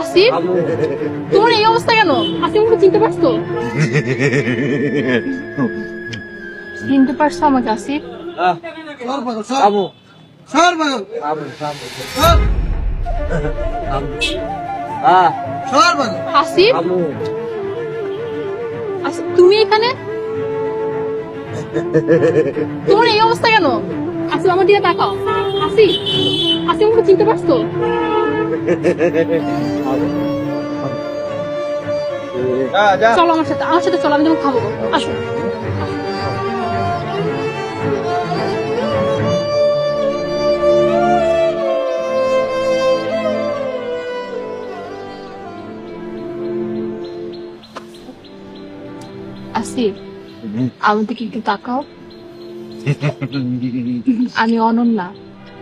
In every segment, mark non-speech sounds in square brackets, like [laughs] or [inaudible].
আসিফ তোমার এই অবস্থা কেন? আমাকে চিনতে পারছ? চিনতে পারছ আমাকে আসিফ আসিফ তুমি এখানে? তোমার এই অবস্থা কেন? আসিফ আমার দিকে তাকাও। আসিফ আমাকে চিনতে পারছ? চলো আমার সাথে আমার সাথে চলো আমি তোমাকে খাব। আসো। আসিফ আমার দিকে একটু তাকাও। [laughs] আমি অনন্যা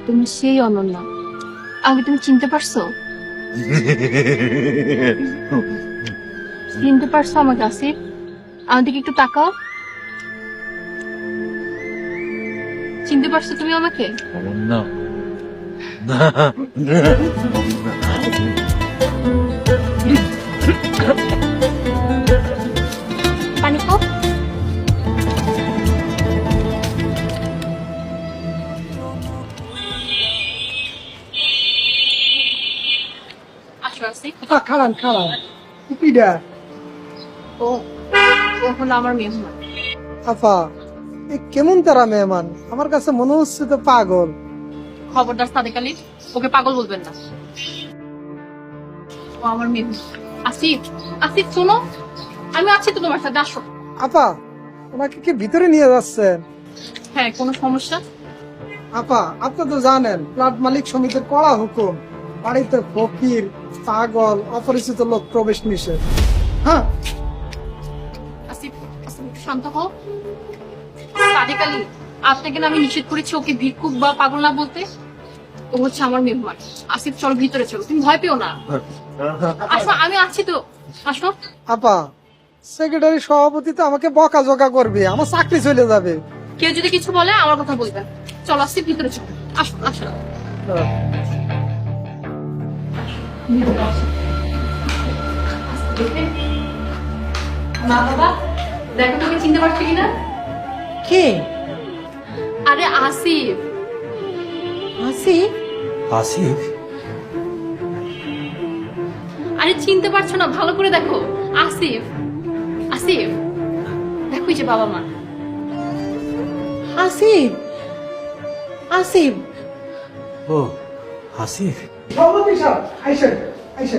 তুমি সেই অনন্যা। আমাকে তুমি চিনতে পারছ? চিনতে পারছ আমাকে আসিফ? আমার দিকে একটু তাকাও। চিনতে পারছ তুমি আমাকে? পানি [laughs] আসো আসিফ খালান খালান কুপিডা ও ও হলো আমার মেহমান। আপা এ কেমন তারা মেহমান? আমার কাছে মনে হচ্ছে তো পাগল। খবরদার সাদেক আলী ওকে পাগল বলবেন না। ও আমার মেহমান। আসিফ আসিফ শোনো। আমি আছি তো তোমার সাথে আসো। আপা ওনাকে কি ভিতরে নিয়ে যাচ্ছেন? হ্যাঁ কোনো সমস্যা? আপা আপনি তো জানেন প্লাট মালিক সমিতির কড়া হুকুম। বাড়িতে ফকির পাগল অপরিচিত লোক প্রবেশ নিষেধ। হ্যাঁ? আসিফ আসিফ একটু শান্ত হও। সাদেক আপনাকে না আমি নিষেধ করেছি ওকে ভিক্ষুক বা পাগল না বলতে? ও হচ্ছে আমার মেহমান। আসিফ চলো ভিতরে চলো তুমি ভয় পেও না। আসো আমি আছি তো। আসো। আপা সেক্রেটারি সভাপতি তো আমাকে বকা জকা করবে আমার চাকরি চলে যাবে। কেউ যদি কিছু বলে আমার কথা বলবেন চলো আসিফ ভিতরে চলো। আসো আসো। মা বাবা দেখো তুমি চিনতে পারছ কিনা? কে? আরে আসিফ। আসিফ? আসিফ? আরে চিনতে পারছ না ভালো করে দেখো। আসিফ আসিফ। দেখো এই যে বাবা মা। আসিফ? আসিফ? ও আসিফ। সভাপতি সাহেব আইসেন আইসেন